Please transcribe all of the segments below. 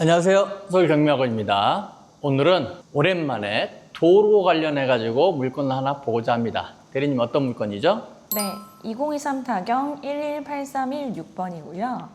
안녕하세요. 서울경미학원입니다. 오늘은 오랜만에 도로 관련해 가지고 물건을 하나 보고자 합니다. 대리님 어떤 물건이죠? 네, 2023 타경 1183116번이고요.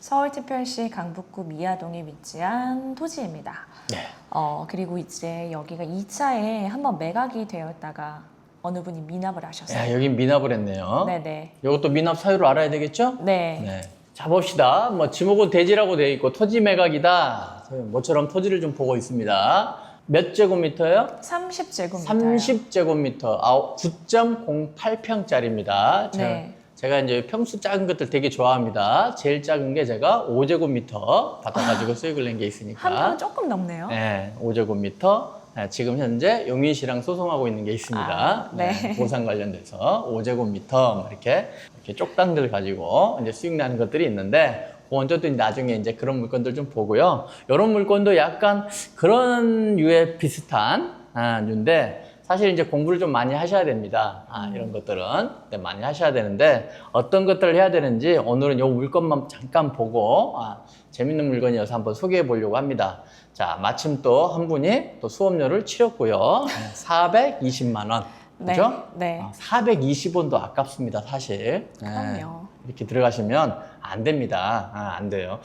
서울특별시 강북구 미아동에 위치한 토지입니다. 네. 어, 그리고 이제 여기가 2차에 한번 매각이 되었다가 어느 분이 미납을 하셨어요. 야, 여긴 미납을 했네요. 네네. 이것도 미납 사유를 알아야 되겠죠? 네. 네. 자 봅시다. 뭐 지목은 대지라고 되어 있고 토지 매각이다. 모처럼 토지를 좀 보고 있습니다. 몇 제곱미터예요? 30제곱미터. 30제곱미터, 9.08평짜리입니다. 네. 제가 이제 평수 작은 것들 되게 좋아합니다. 제일 작은 게 제가 5제곱미터 받아가지고 수익을 낸 게 있으니까. 한편 조금 넘네요. 네, 5제곱미터. 네, 지금 현재 용인시랑 소송하고 있는 게 있습니다. 아, 네. 보상 관련돼서 5제곱미터 이렇게 이렇게 쪽당들 가지고 이제 수익 나는 것들이 있는데 어쨌든 나중에 이제 그런 물건들 좀 보고요. 이런 물건도 약간 그런 류의 비슷한 아, 류인데 사실 이제 공부를 좀 많이 하셔야 됩니다. 아, 이런 것들은 네, 많이 하셔야 되는데 어떤 것들을 해야 되는지 오늘은 이 물건만 잠깐 보고 아, 재밌는 물건이어서 한번 소개해 보려고 합니다. 자, 마침 또 한 분이 또 수업료를 치렀고요. 420만 원. 네. 그죠? 네. 아, 420원도 아깝습니다, 사실. 네. 그럼요. 이렇게 들어가시면 안 됩니다. 아, 안 돼요.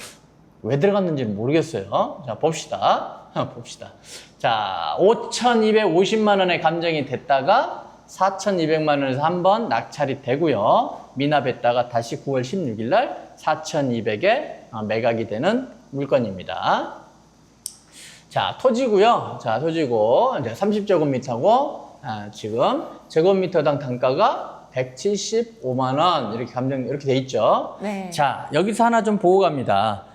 왜 들어갔는지는 모르겠어요. 자, 봅시다. 봅시다. 자, 5,250만 원의 감정이 됐다가 4,200만 원에서 한 번 낙찰이 되고요. 미납했다가 다시 9월 16일 날 4,200에 매각이 되는 물건입니다. 자, 토지고요. 자, 토지고 이제 30제곱미터고 아, 지금 제곱미터당 단가가 175만 원 이렇게 감정 이렇게 돼 있죠. 네. 자, 여기서 하나 좀 보고 갑니다.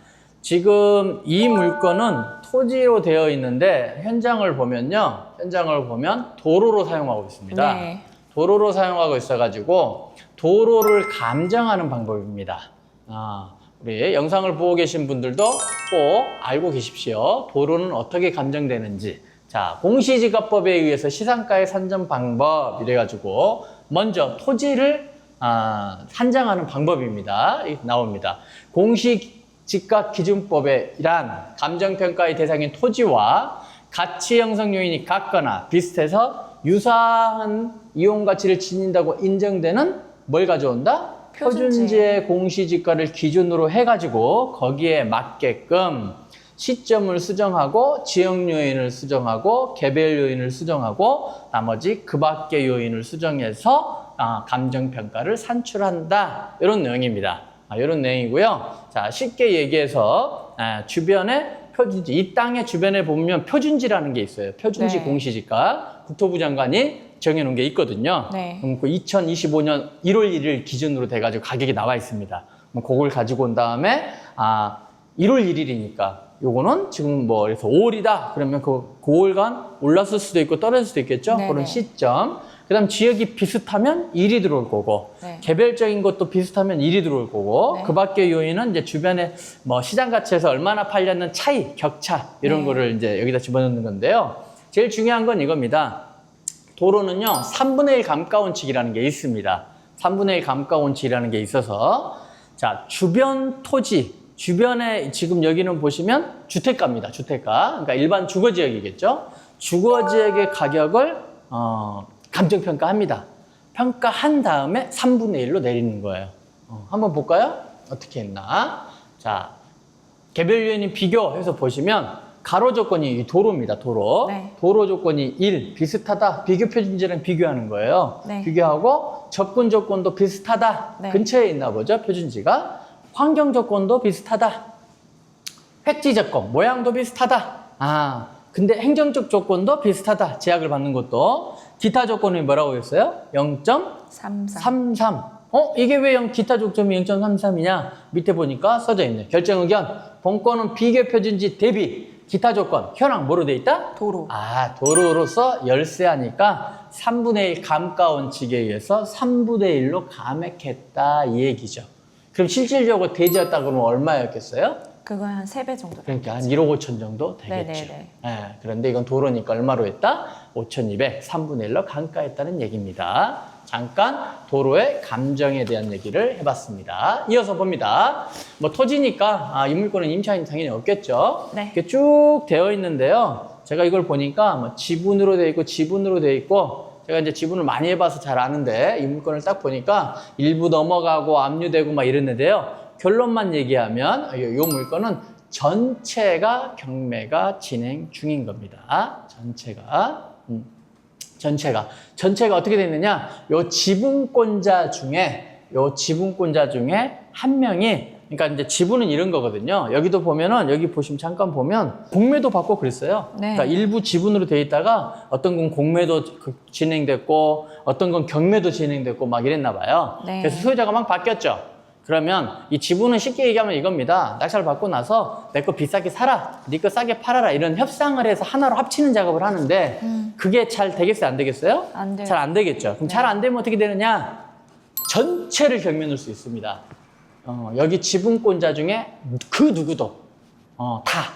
지금 이 물건은 토지로 되어 있는데 현장을 보면요. 현장을 보면 도로로 사용하고 있습니다. 네. 도로로 사용하고 있어가지고 도로를 감정하는 방법입니다. 아, 우리 영상을 보고 계신 분들도 꼭 알고 계십시오. 도로는 어떻게 감정되는지. 자, 공시지가법에 의해서 시상가의 산정 방법 이래가지고 먼저 토지를 아, 산정하는 방법입니다. 이- 나옵니다. 공시 지가 기준법에 이란 감정평가의 대상인 토지와 가치 형성 요인이 같거나 비슷해서 유사한 이용 가치를 지닌다고 인정되는 뭘 가져온다? 표준지. 표준지의 공시지가를 기준으로 해가지고 거기에 맞게끔 시점을 수정하고 지역 요인을 수정하고 개별 요인을 수정하고 나머지 그 밖의 요인을 수정해서 아, 감정 평가를 산출한다 이런 내용입니다. 아, 이런 내용이고요. 자 쉽게 얘기해서 아, 주변에 표준지 이 땅의 주변에 보면 표준지라는 게 있어요. 표준지 네. 공시지가 국토부 장관이 정해놓은 게 있거든요. 네. 그럼 그 2025년 1월 1일 기준으로 돼가지고 가격이 나와 있습니다. 그럼 그걸 가지고 온 다음에 아 1월 1일이니까 요거는 지금 뭐 그래서 5월이다 그러면 그 9월간 올랐을 수도 있고 떨어질 수도 있겠죠. 네네. 그런 시점. 그다음 지역이 비슷하면 1이 들어올 거고 네. 개별적인 것도 비슷하면 1이 들어올 거고 네. 그 밖의 요인은 이제 주변에 뭐 시장 가치에서 얼마나 팔렸는 차이, 격차 이런 네. 거를 이제 여기다 집어넣는 건데요. 제일 중요한 건 이겁니다. 도로는요, 3분의 1 감가 원칙이라는 게 있습니다. 3분의 1 감가 원칙이라는 게 있어서, 자, 주변 토지, 주변에 지금 여기는 보시면 주택가입니다. 주택가. 그러니까 일반 주거 지역이겠죠. 주거 지역의 가격을, 어, 감정 평가합니다. 평가한 다음에 3분의 1로 내리는 거예요. 어, 한번 볼까요? 어떻게 했나? 자, 개별 요인이 비교해서 보시면 가로 조건이 이 도로입니다. 도로. 네. 도로 조건이 1 비슷하다. 비교 표준지랑 비교하는 거예요. 네. 비교하고 접근 조건도 비슷하다. 네. 근처에 있나 보죠. 표준지가. 환경 조건도 비슷하다. 획지 조건, 모양도 비슷하다. 아, 근데 행정적 조건도 비슷하다. 제약을 받는 것도. 기타 조건이 뭐라고 했어요? 0.33. 33. 어? 이게 왜 영- 기타 조점이 0.33이냐? 밑에 보니까 써져 있네. 결정 의견. 본건은 비교 표준지 대비 기타 조건. 현황 뭐로 돼 있다? 도로. 아, 도로로서 열세하니까 3분의 1 감가 원칙에 의해서 3분의 1로 감액했다 이 얘기죠. 그럼 실질적으로 대지였다 그러면 얼마였겠어요? 그거 한 3배 정도. 그러니까 한 1억 5천 정도 되겠죠. 네네네. 예, 그런데 이건 도로니까 얼마로 했다? 5,200, 3분의 1로 감가했다는 얘기입니다. 잠깐 도로의 감정에 대한 얘기를 해봤습니다. 이어서 봅니다. 뭐 토지니까 아, 인물권은 임차인 당연히 없겠죠. 네. 이렇게 쭉 되어 있는데요. 제가 이걸 보니까 뭐 지분으로 되어 있고 지분으로 되어 있고 제가 이제 지분을 많이 해봐서 잘 아는데 인물권을 딱 보니까 일부 넘어가고 압류되고 막 이랬는데요. 결론만 얘기하면 이, 이 물건은 전체가 경매가 진행 중인 겁니다. 전체가. 음. 전체가 전체가 어떻게 되느냐 요 지분권자 중에 요 지분권자 중에 한 명이 그러니까 이제 지분은 이런 거거든요 여기도 보면은 여기 보시면 잠깐 보면 공매도 받고 그랬어요 네. 그러니까 일부 지분으로 돼 있다가 어떤 건 공매도 그- 진행됐고 어떤 건 경매도 진행됐고 막 이랬나 봐요 네. 그래서 소유자가 막 바뀌었죠 그러면 이 지분은 쉽게 얘기하면 이겁니다. 낙찰 받고 나서 내 거 비싸게 사라, 네 거 싸게 팔아라 이런 협상을 해서 하나로 합치는 작업을 하는데 그게 잘 되겠어요, 안 되겠어요? 음. 안 돼요. 잘 안 되겠죠. 그럼 네. 잘안 되면 어떻게 되느냐? 전체를 경매 넣을 수 있습니다. 어, 여기 지분권자 중에 그 누구도 어, 다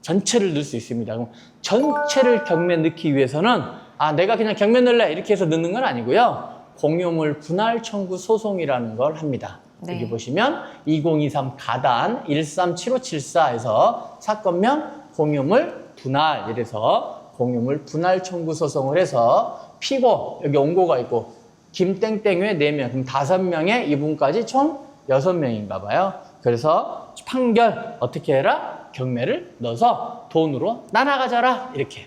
전체를 넣을 수 있습니다. 그럼 전체를 경매 넣기 위해서는 아 내가 그냥 경매 넣을래 이렇게 해서 넣는 건 아니고요. 공유물 분할 청구 소송이라는 걸 합니다. 네. 여기 보시면 2023 가단 137574에서 사건명 공유물 분할 이래서 공유물 분할 청구 소송을 해서 피고 여기 원고가 있고 김땡땡의 4명 그럼 5명에 이분까지 총 6명인가 봐요. 그래서 판결 어떻게 해라? 경매를 넣어서 돈으로 나눠 가져라 이렇게.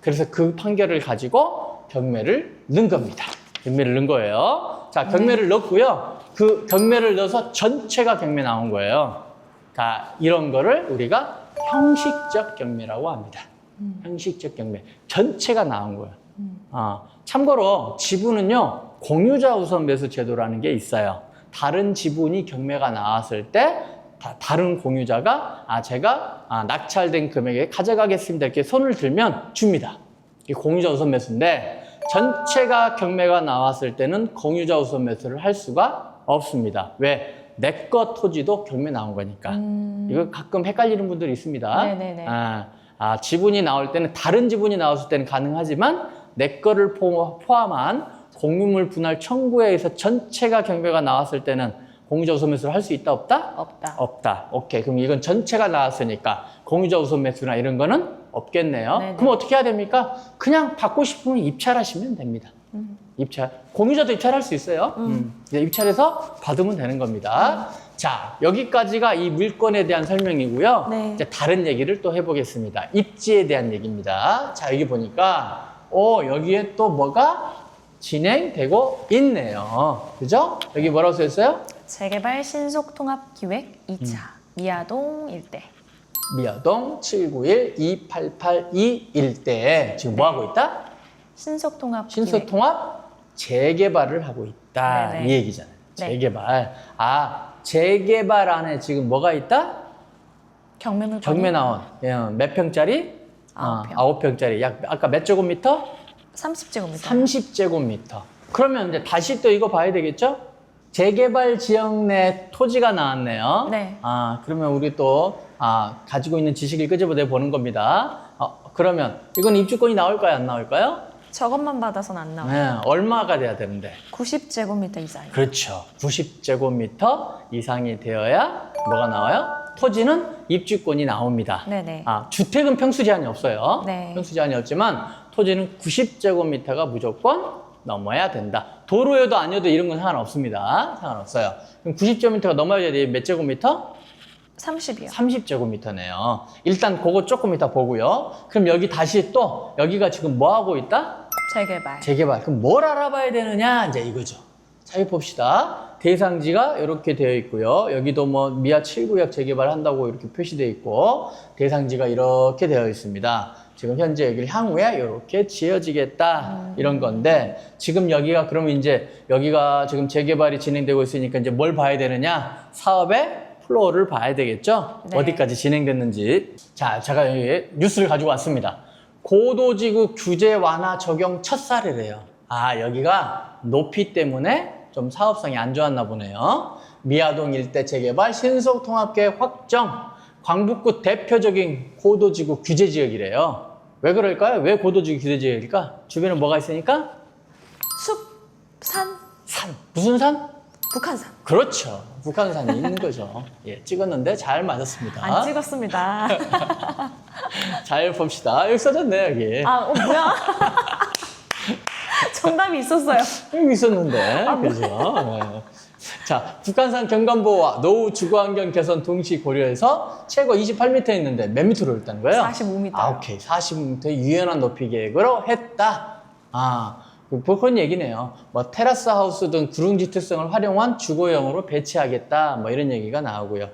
그래서 그 판결을 가지고 경매를 넣은 겁니다. 경매를 넣은 거예요. 자, 경매를 넣고요. 그 경매를 넣어서 전체가 경매 나온 거예요. 자, 이런 거를 우리가 형식적 경매라고 합니다. 형식적 경매. 전체가 나온 거예요. 아, 참고로 지분은요, 공유자 우선 매수 제도라는 게 있어요. 다른 지분이 경매가 나왔을 때, 다, 다른 공유자가, 아, 제가 아, 낙찰된 금액에 가져가겠습니다. 이렇게 손을 들면 줍니다. 이게 공유자 우선 매수인데, 전체가 경매가 나왔을 때는 공유자 우선 매수를 할 수가 없습니다. 왜? 내거 토지도 경매 나온 거니까. 이거 가끔 헷갈리는 분들이 있습니다. 음. 네네네. 아, 아, 지분이 나올 때는 다른 지분이 나왔을 때는 가능하지만 내 거를 포- 포함한 공유물 분할 청구에 의해서 전체가 경매가 나왔을 때는 공유자 우선 매수를 할 수 있다 없다? 없다. 없다. 오케이. 그럼 이건 전체가 나왔으니까 공유자 우선 매수나 이런 거는 없겠네요. 네네. 그럼 어떻게 해야 됩니까? 그냥 받고 싶으면 입찰하시면 됩니다. 음. 입찰. 공유자도 입찰할 수 있어요. 음. 이제 입찰해서 받으면 되는 겁니다. 자, 여기까지가 이 물건에 대한 설명이고요. 네. 이제 다른 얘기를 또 해보겠습니다. 입지에 대한 얘기입니다. 자, 여기 보니까, 오, 여기에 또 뭐가 진행되고 있네요. 그죠? 여기 뭐라고 써있어요? 재개발 신속 통합 기획 2차 미아동 일대. 미아동 791-2882 일대에 지금 뭐 하고 있다? 신속 통합 기획. 신소통합 재개발을 하고 있다. 네네. 이 얘기잖아요. 네. 재개발. 아, 재개발 안에 지금 뭐가 있다? 경매물 경매 나온 예, 몇 평짜리? 아홉 평. 아홉 평짜리. 약 아까 몇 제곱미터? 30제곱미터. 30제곱미터. 그러면 이제 다시 또 이거 봐야 되겠죠? 재개발 지역 내 토지가 나왔네요. 네. 아, 그러면 우리 또 아, 가지고 있는 지식을 끄집어내 보는 겁니다. 어, 그러면 이건 입주권이 나올까요? 안 나올까요? 저것만 받아서는 안 나와요. 네, 얼마가 돼야 되는데? 90제곱미터 이상. 그렇죠. 90제곱미터 이상이 되어야 뭐가 나와요? 토지는 입주권이 나옵니다. 네네. 아, 주택은 평수 제한이 없어요. 네. 평수 제한이 없지만 토지는 90제곱미터가 무조건 넘어야 된다. 도로여도 아니어도 이런 건 상관없습니다. 상관없어요. 그럼 90제곱미터가 넘어야 돼. 몇 제곱미터? 30이요. 30제곱미터네요. 일단 그거 조금 이따 보고요. 그럼 여기 다시 또 여기가 지금 뭐 하고 있다? 재개발. 재개발. 그럼 뭘 알아봐야 되느냐? 이제 이거죠. 자, 여기 봅시다. 대상지가 이렇게 되어 있고요. 여기도 뭐 미아 7구역 재개발한다고 이렇게 표시되어 있고, 대상지가 이렇게 되어 있습니다. 지금 현재 여기를 향후에 이렇게 지어지겠다. 이런 건데, 지금 여기가 그러면 이제 여기가 지금 재개발이 진행되고 있으니까 이제 뭘 봐야 되느냐? 사업의 플로우를 봐야 되겠죠? 네. 어디까지 진행됐는지. 자, 제가 여기 뉴스를 가지고 왔습니다. 고도지구 규제 완화 적용 첫 사례래요. 아, 여기가 높이 때문에 좀 사업성이 안 좋았나 보네요. 미아동 일대 재개발 신속 통합계획 확정. 광북구 대표적인 고도지구 규제 지역이래요. 왜 그럴까요? 왜 고도지구 규제 지역일까? 주변에 뭐가 있으니까? 숲. 산? 산. 무슨 산? 북한산. 그렇죠. 북한산이 있는 거죠. 예, 찍었는데 잘 맞았습니다. 안 찍었습니다. 잘 봅시다. 여기 써졌네, 여기. 아, 어, 뭐야? 정답이 있었어요. 여기 있었는데. 아, 그죠? 네. 자, 북한산 경관보호와 노후 주거환경 개선 동시 고려해서 최고 28m 있는데 몇 미터로 했다는 거예요? 45m. 아, 오케이. 45m 유연한 높이 계획으로 했다. 아, 그 그런 얘기네요. 뭐 테라스 하우스 등 구릉지 특성을 활용한 주거용으로 배치하겠다. 뭐 이런 얘기가 나오고요.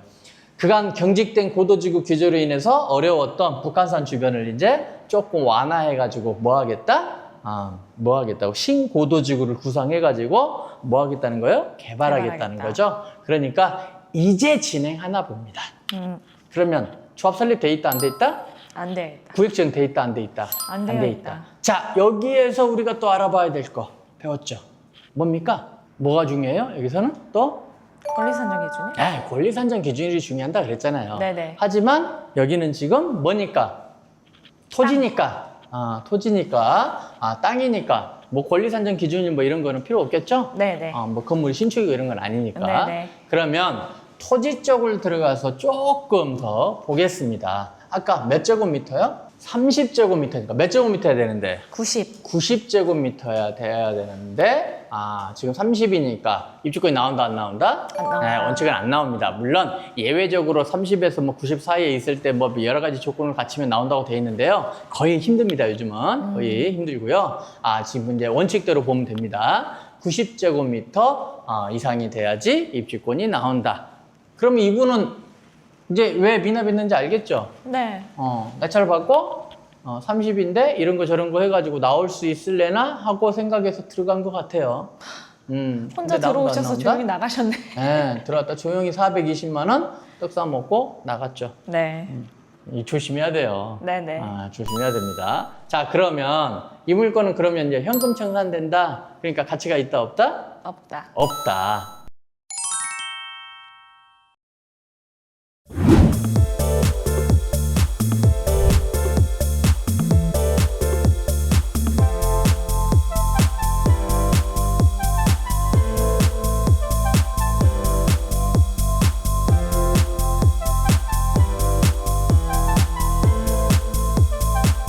그간 경직된 고도지구 규제로 인해서 어려웠던 북한산 주변을 이제 조금 완화해가지고 뭐 하겠다? 아, 뭐 하겠다고? 신고도지구를 구성해가지고 뭐 하겠다는 거예요? 개발하겠다는 개발하겠다. 거죠. 그러니까 이제 진행하나 봅니다. 음, 그러면 조합 설립돼 있다, 안 돼 있다? 안 되겠다. 구획지은 돼 있다, 안 돼 있다? 안 되어 돼 있다. 자, 여기에서 우리가 또 알아봐야 될 거 배웠죠? 뭡니까? 뭐가 중요해요? 여기서는 또? 권리 산정 기준이? 에 권리 산정 기준이 중요한다 그랬잖아요. 네네. 하지만 여기는 지금 뭐니까? 토지니까. 아, 토지니까. 아, 땅이니까. 뭐 권리 산정 기준이 뭐 이런 거는 필요 없겠죠? 네네. 어, 뭐 건물 신축이고 이런 건 아니니까. 네네. 그러면 토지 쪽을 들어가서 조금 더 보겠습니다. 아까 몇 제곱미터요? 30제곱미터니까 몇 제곱미터야 되는데 90. 90제곱미터야 돼야 되는데 아 지금 30이니까 입주권이 나온다 안 나온다? 안 나온다. 네, 원칙은 안 나옵니다. 물론 예외적으로 30에서 뭐 90 사이에 있을 때 뭐 여러 가지 조건을 갖추면 나온다고 돼 있는데요. 거의 힘듭니다. 요즘은 거의 힘들고요. 아 지금 이제 원칙대로 보면 됩니다. 90제곱미터 어, 이상이 돼야지 입주권이 나온다. 그럼 이분은 이제 왜 미납했는지 알겠죠? 네. 어, 낙찰을 받고 어, 30인데 이런 거 저런 거 해가지고 나올 수 있을래나 하고 생각해서 들어간 것 같아요. 음, 혼자 근데 나온다, 안 들어오셔서 나온다? 조용히 나가셨네. 네, 들어왔다 조용히 420만 원떡 싸먹고 나갔죠. 네. 이 조심해야 돼요. 네네. 아, 조심해야 됩니다. 자, 그러면 이 물건은 그러면 이제 현금 청산된다. 그러니까 가치가 있다 없다? 없다. 없다.